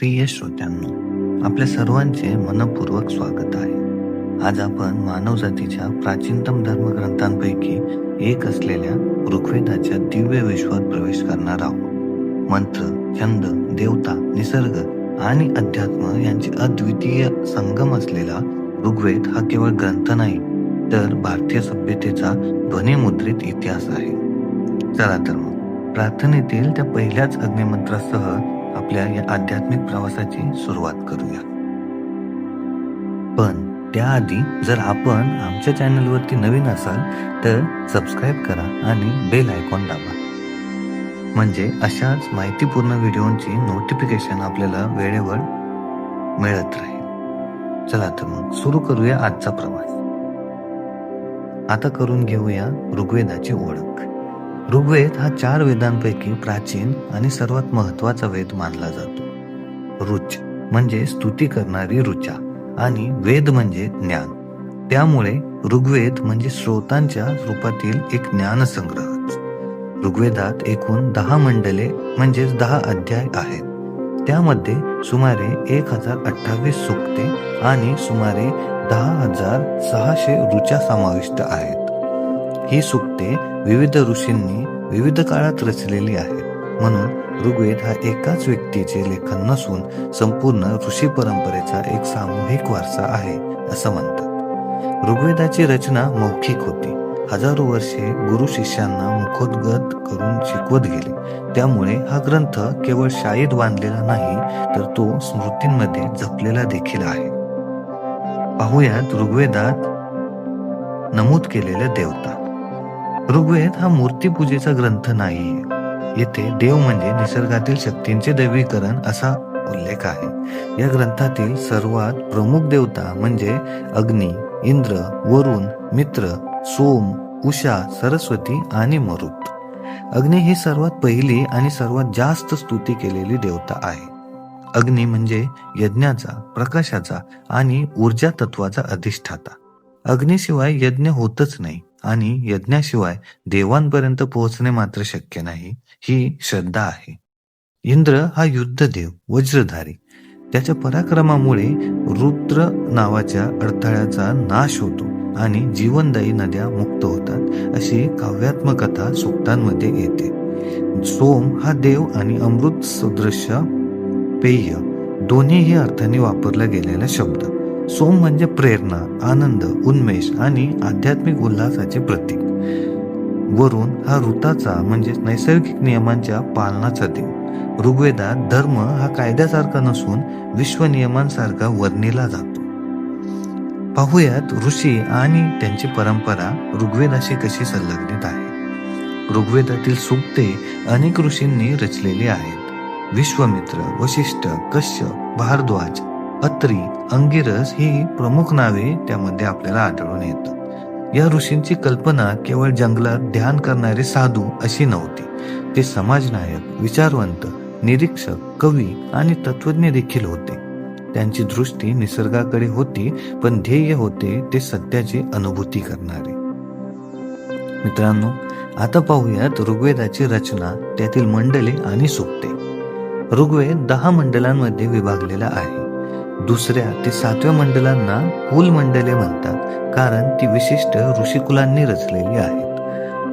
प्रिय श्रोत्यांनो आपल्या सर्वांचे मनपूर्वक स्वागत आहे. आज आपण मानवजातीच्या प्राचीनतम धर्मग्रंथांपैकी एक असलेल्या ऋग्वेदाच्या दिव्य विश्वात प्रवेश करणार आहोत. मंत्र छंद देवता निसर्ग आणि अध्यात्म यांचे अद्वितीय संगम असलेला ऋग्वेद हा केवळ ग्रंथ नाही तर भारतीय सभ्यतेचा ध्वनिमुद्रित इतिहास आहे. चला तर मग प्रार्थनेतील त्या पहिल्याच अग्निमंत्रासह आपल्या या आध्यात्मिक प्रवासाची सुरुवात करूया. पण त्याआधी जर आपण आमच्या चॅनलवरती नवीन असाल तर सबस्क्राईब करा आणि बेल आयकॉन दाबा. म्हणजे अशाच माहितीपूर्ण व्हिडिओंची नोटिफिकेशन आपल्याला वेळेवर मिळत राहील. चला तर मग सुरू करूया आजचा प्रवास. आता करून घेऊया ऋग्वेदाची ओळख. ऋग्वेद हा चार वेदांपैकी प्राचीन आणि सर्वात महत्त्वाचा वेद मानला जातो. रुच म्हणजे स्तुती करणारी रुचा आणि वेद म्हणजे ज्ञान. त्यामुळे ऋग्वेद म्हणजे श्रोतांच्या रूपातील एक ज्ञानसंग्रहच ऋग्वेदात एकूण दहा मंडले म्हणजेच दहा अध्याय आहेत. त्यामध्ये सुमारे एक हजार अठ्ठावीस सुक्ते आणि सुमारे दहा हजार सहाशे रुचा समाविष्ट आहेत. ही सुक्ते विविध ऋषींनी विविध काळात रचलेली आहेत म्हणून ऋग्वेद हा एकाच व्यक्तीचे लेखन नसून संपूर्ण ऋषी परंपरेचा एक सामूहिक वारसा आहे असं म्हणतात. ऋग्वेदाची रचना मौखिक होती. हजारो वर्षे गुरु शिष्यांना मुखोद्गत करून शिकवत गेले. त्यामुळे हा ग्रंथ केवळ शाळेत बांधलेला नाही तर तो स्मृतींमध्ये जपलेला देखील आहे. पाहुयात ऋग्वेदात नमूद केलेल्या देवता. ऋग्वेद हा मूर्तीपूजेचा ग्रंथ नाही. येथे देव म्हणजे निसर्गातील शक्तींचे दैवीकरण असा उल्लेख आहे. या ग्रंथातील सर्वात प्रमुख देवता म्हणजे अग्नी इंद्र वरुण मित्र सोम उषा सरस्वती आणि मरुत. अग्नी ही सर्वात पहिली आणि सर्वात जास्त स्तुती केलेली देवता आहे. अग्नी म्हणजे यज्ञाचा प्रकाशाचा आणि ऊर्जा तत्वाचा अधिष्ठाता. अग्नीशिवाय यज्ञ होतच नाही. आणि यज्ञाशिवाय देवांपर्यंत पोहोचणे मात्र शक्य नाही ही श्रद्धा आहे. इंद्र हा युद्धदेव वज्रधारी. त्याच्या पराक्रमामुळे रुद्र नावाच्या अडथळ्याचा नाश होतो आणि जीवनदायी नद्या मुक्त होतात अशी काव्यात्मक कथा सुक्तांमध्ये येते. सोम हा देव आणि अमृत सदृश्य पेय दोन्हीही अर्थाने वापरला गेलेला शब्द. सोम म्हणजे प्रेरणा आनंद उन्मेष आणि आध्यात्मिक उल्हासाचे प्रतीक. वरून हा ऋताचा म्हणजे नैसर्गिक नियमांच्या पालनाचा देव. ऋग्वेदात धर्म हा कायद्यासारखा नसून विश्व नियमांसारखा वर्णिला जातो. पाहुयात ऋषी आणि त्यांची परंपरा ऋग्वेदाशी कशी संलग्नित आहे. ऋग्वेदातील सुक्ते अनेक ऋषींनी रचलेली आहेत. विश्वमित्र वशिष्ठ कश्यप भारद्वाज अत्री अंगिरस ही प्रमुख नावे त्यामध्ये आपल्याला आढळून येतात. या ऋषींची कल्पना केवळ जंगलात ध्यान करणारे साधू अशी नव्हती. ते समाजनायक विचारवंत निरीक्षक कवी आणि तत्वज्ञ देखील होते. त्यांची दृष्टी निसर्गाकडे होती पण ध्येय होते ते सत्याची अनुभूती करणारे. मित्रांनो आता पाहूयात ऋग्वेदाची रचना त्यातील मंडले आणि सुक्ते. ऋग्वेद दहा मंडलांमध्ये विभागलेला आहे. दुसऱ्या ते सातव्या मंडलांना कुल मंडले म्हणतात कारण ती विशिष्ट ऋषिकुलांनी रचलेली आहेत.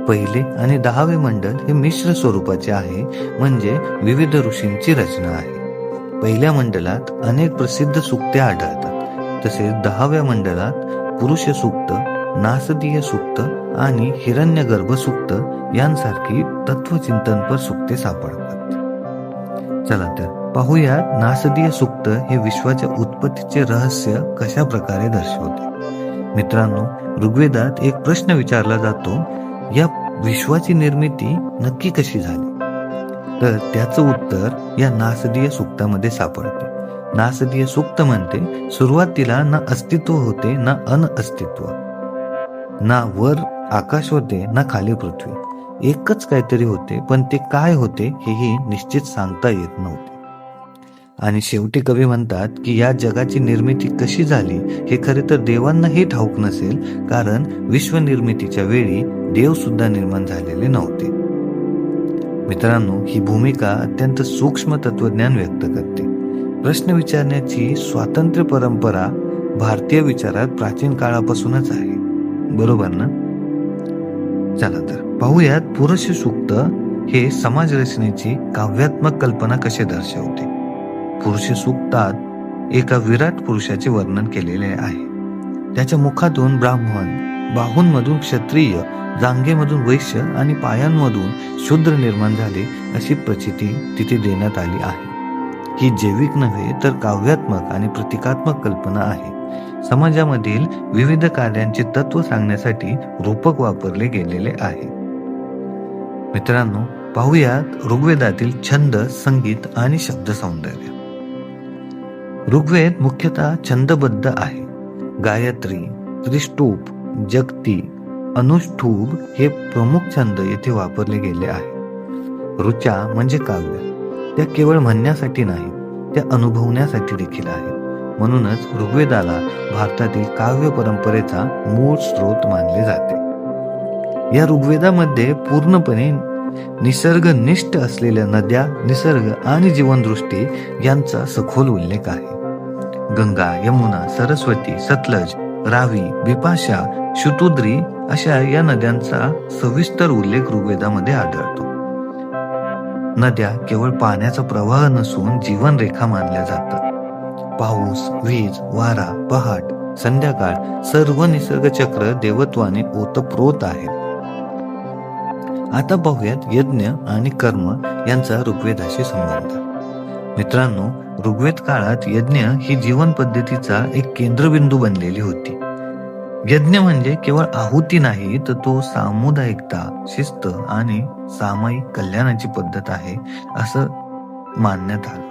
पहिले आणि दहावे मंडल हे मिश्र स्वरूपाचे आहे म्हणजे विविध ऋषींची रचना आहे. पहिल्या मंडलात अनेक प्रसिद्ध सुक्ते आढळतात तसेच दहाव्या मंडलात पुरुष सुक्त नासदीय सुक्त आणि हिरण्यगर्भ सुक्त यांसारखी तत्वचिंतनपर सुक्ते सापडतात. चला तर पाहूया नासदीय सुक्त हे विश्वाच्या उत्पत्तीचे रहस्य कशा प्रकारे दर्शवते? मित्रांनो ऋग्वेदात एक प्रश्न विचारला जातो या विश्वाची निर्मिती नक्की कशी झाली? तर त्याचं उत्तर या नासदीय सुक्तामध्ये सापडते. नासदीय सुक्त म्हणते सुरुवातीला ना अस्तित्व होते ना अन अस्तित्व. ना वर आकाश होते ना खाली पृथ्वी. एकच काहीतरी होते पण ते काय होते हेही निश्चित सांगता येत नव्हते. आणि शेवटी कवी म्हणतात की या जगाची निर्मिती कशी झाली हे खरे तर देवांनाही ठाऊक नसेल कारण विश्वनिर्मितीच्या वेळी देव सुद्धा निर्माण झालेले नव्हते. मित्रांनो ही भूमिका अत्यंत सूक्ष्म तत्वज्ञान व्यक्त करते. प्रश्न विचारण्याची स्वातंत्र्य परंपरा भारतीय विचारात प्राचीन काळापासूनच आहे. बरोबर ना? चला तर पाहूयात पुरुष सूक्त हे समाज रचनेची काव्यात्मक कल्पना कशी दर्शवते. पुरुष सुक्तात एका विराट पुरुषाचे वर्णन केलेले आहे. त्याच्या मुखातून ब्राह्मण बाहूंमधून क्षत्रिय जांगेमधून वैश्य आणि पायांमधून शूद्र निर्माण झाले अशी प्रचिती तिथे देण्यात आली आहे. ही जैविक नव्हे तर काव्यात्मक आणि प्रतिकात्मक कल्पना आहे. समाजामधील विविध कार्यांचे तत्व सांगण्यासाठी रूपक वापरले गेलेले आहे. मित्रांनो पाहुयात ऋग्वेदातील छंद संगीत आणि शब्द सौंदर्य ऋग्वेद मुख्यतः छंदबद्ध आहे. गायत्री त्रिष्टूप जगती अनुष्ठूप हे प्रमुख छंद येथे वापरले गेले आहे. ऋचा म्हणजे काव्य. त्या केवळ म्हणण्यासाठी नाही त्या अनुभवण्यासाठी देखील आहेत म्हणूनच ऋग्वेदाला भारतातील काव्य परंपरेचा मूळ स्रोत मानले जाते. या ऋग्वेदामध्ये पूर्णपणे निसर्गनिष्ठ असलेल्या नद्या निसर्ग आणि जीवनदृष्टी यांचा सखोल उल्लेख आहे. गंगा यमुना सरस्वती सतलज रावी बिपाशा शुतुद्री अशा या नद्यांचा सविस्तर उल्लेख ऋग्वेदामध्ये आढळतो. नद्या केवळ पाण्याचा प्रवाह नसून जीवनरेखा मानल्या जातात. पाऊस वीज वारा पहाट संध्याकाळ सर्व निसर्ग चक्र देवत्वाने ओतप्रोत आहेत. आता पाहूयात यज्ञ आणि कर्म यांचा ऋग्वेदाशी संबंध. मित्रांनो ऋग्वेद काळात यज्ञ ही जीवन पद्धतीचा एक केंद्रबिंदू बनलेली होती. यज्ञ म्हणजे केवळ आहुती नाही तर तो सामुदायिकता शिस्त आणि सामायिक कल्याणाची पद्धत आहे असं मानण्यात आलं.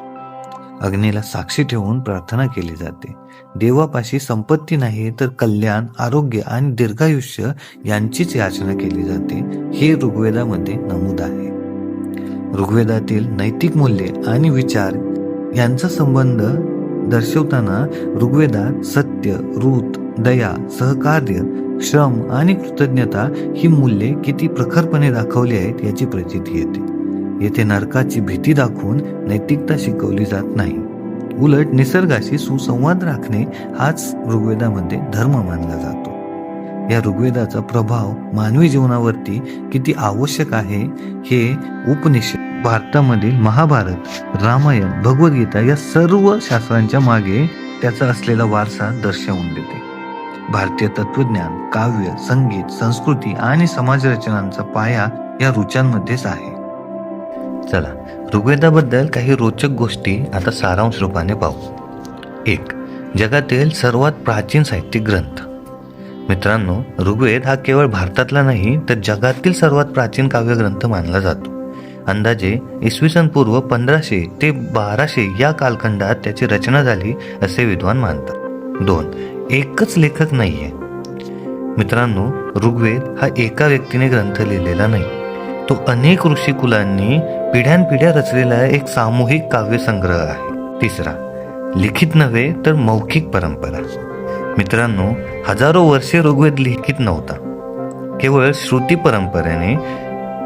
अग्नीला साक्षी ठेवून प्रार्थना केली जाते. देवापाशी संपत्ती नाही तर कल्याण आरोग्य आणि दीर्घायुष्य यांचीच याचना केली जाते हे ऋग्वेदामध्ये नमूद आहे. ऋग्वेदातील नैतिक मूल्ये आणि विचार यांचा संबंध दर्शवताना ऋग्वेदात सत्य ऋत दया सहकार्य श्रम आणि कृतज्ञता ही मूल्ये किती प्रखरपणे दाखवली आहेत याची प्रचिती येते. येथे नरकाची भीती दाखवून नैतिकता शिकवली जात नाही. उलट निसर्गाशी सुसंवाद राखणे हाच ऋग्वेदामध्ये धर्म मानला जातो. या ऋग्वेदाचा प्रभाव मानवी जीवनावरती किती आवश्यक आहे हे उपनिषद भारतामधील महाभारत रामायण भगवद्गीता या सर्व शास्त्रांच्या मागे त्याचा असलेला वारसा दर्शवून देते. भारतीय तत्वज्ञान काव्य संगीत संस्कृती आणि समाजरचनांचा पाया या रुचांमध्येच आहे. चला ऋग्वेदाबद्दल काही रोचक गोष्टी आता सारांश रूपाने पाहू. एक जगातील सर्वात प्राचीन साहित्यिक ग्रंथ. मित्रांनो ऋग्वेद हा केवळ भारतातला नाही तर जगातील सर्वात प्राचीन काव्यग्रंथ मानला जातो. अंदाजे इसवी सन पूर्व पंधराशे ते बाराशे या कालखंडात त्याची रचना झाली असे विद्वान मानतात. दोन एकच लेखक नाहीये. मित्रांनो ऋग्वेद हा एका व्यक्तीने ग्रंथ लिहिलेला नाही. तो अनेक ऋषिकुलांनी पिढ्यानपिढ्या रचलेला एक सामूहिक काव्यसंग्रह आहे. तिसरा लिखित नव्हे तर मौखिक परंपरा. मित्रांनो हजारो वर्षे ऋग्वेद लिखित नव्हता. केवळ श्रुती परंपरेने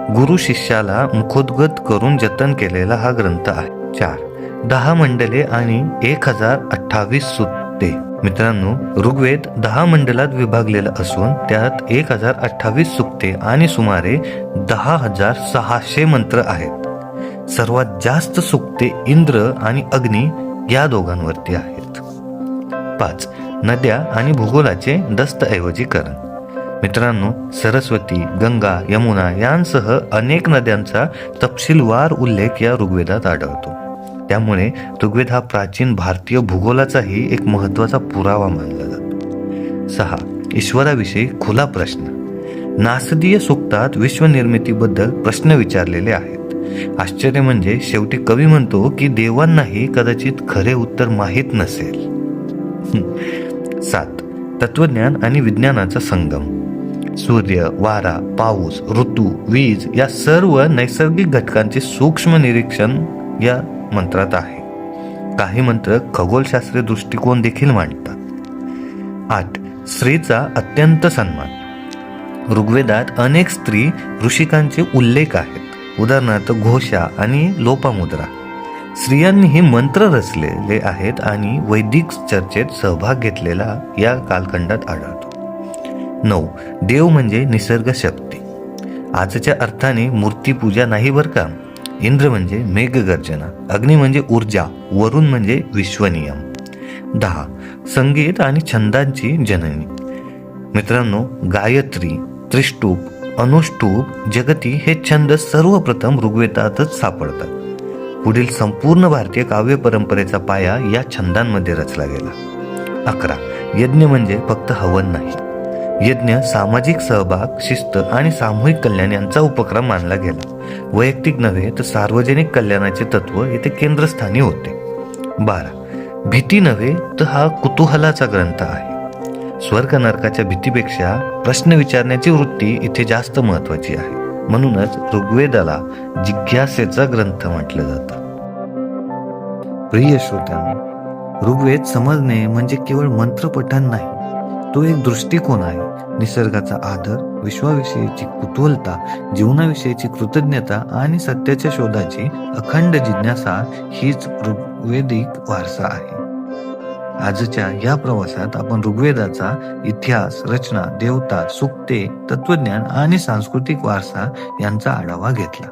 गुरु शिष्याला मुखोद्गत करून जतन केलेला हा ग्रंथ आहे. चार. दहा मंडले आणि एक हजार अठ्ठावीस सुत्ते मित्रांनो ऋग्वेद दहा मंडलात विभागलेला असून त्यात एक हजार अठ्ठावीस सुक्ते आणि सुमारे दहा हजार सहाशे मंत्र आहेत. सर्वात जास्त सुक्ते इंद्र आणि अग्नी या दोघांवरती आहेत. पाच. नद्या आणि भूगोलाचे दस्तऐवजीकरण. मित्रांनो सरस्वती गंगा यमुना यांसह अनेक नद्यांचा तपशीलवार उल्लेख या ऋग्वेदात आढळतो. त्यामुळे ऋग्वेद हा प्राचीन भारतीय भूगोलाचाही एक महत्त्वाचा पुरावा मानला जातो. सहा ईश्वराविषयी खुला प्रश्न. नासदीय सुक्तात विश्वनिर्मितीबद्दल प्रश्न विचारलेले आहेत. आश्चर्य म्हणजे शेवटी कवी म्हणतो की देवांनाही कदाचित खरे उत्तर माहीत नसेल. सात तत्वज्ञान आणि विज्ञानाचा संगम. सूर्य वारा पाऊस ऋतू वीज या सर्व नैसर्गिक घटकांचे सूक्ष्म निरीक्षण या मंत्रात आहे. काही मंत्र खगोलशास्त्रीय दृष्टिकोन देखील मांडतात. आठ. स्त्रीचा अत्यंत सन्मान. ऋग्वेदात अनेक स्त्री ऋषिकांचे उल्लेख आहेत. उदाहरणार्थ घोषा आणि लोपामुद्रा. स्त्रियांनी हे मंत्र रचलेले आहेत आणि वैदिक चर्चेत सहभाग घेतलेला या कालखंडात आढळतो. नऊ. देव म्हणजे निसर्ग शक्ती आजच्या अर्थाने मूर्तीपूजा नाही बरं का? इंद्र म्हणजे मेघगर्जना अग्नी म्हणजे ऊर्जा वरुण म्हणजे विश्वनियम. दहा. संगीत आणि छंदांची जननी. मित्रांनो गायत्री त्रिष्टूप अनुष्टूप जगती हे छंद सर्वप्रथम ऋग्वेदातच सापडतात. पुढील संपूर्ण भारतीय काव्य परंपरेचा पाया या छंदांमध्ये रचला गेला. अकरा. यज्ञ म्हणजे फक्त हवन नाही. यज्ञ सामाजिक सहभाग शिस्त आणि सामूहिक कल्याण यांचा उपक्रम मानला गेला. वैयक्तिक नव्हे तर सार्वजनिक कल्याणाचे तत्व येथे केंद्रस्थानी होते. बारा. भीती नव्हे तर हा कुतूहलाचा ग्रंथ आहे. स्वर्ग नरकाच्या भीतीपेक्षा प्रश्न विचारण्याची वृत्ती इथे जास्त महत्वाची आहे. म्हणूनच ऋग्वेदाला जिज्ञासेचा ग्रंथ म्हटलं जातं. प्रिय श्रोत्यांनो ऋग्वेद समजणे म्हणजे केवळ मंत्रपठन नाही तो एक दृष्टिकोन आहे. निसर्गाचा आदर विश्वाविषयीची कुतूहलता जीवनाविषयीची कृतज्ञता आणि सत्याच्या शोधाची अखंड जिज्ञासा हीच ऋग्वेदिक वारसा आहे. आजच्या या प्रवासात आपण ऋग्वेदाचा इतिहास रचना देवता सुक्ते तत्वज्ञान आणि सांस्कृतिक वारसा यांचा आढावा घेतला.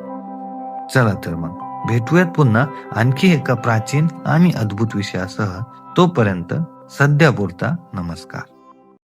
चला तर मग भेटूयात पुन्हा आणखी एका प्राचीन आणि अद्भुत विषयासह. तोपर्यंत सध्या पुरता नमस्कार.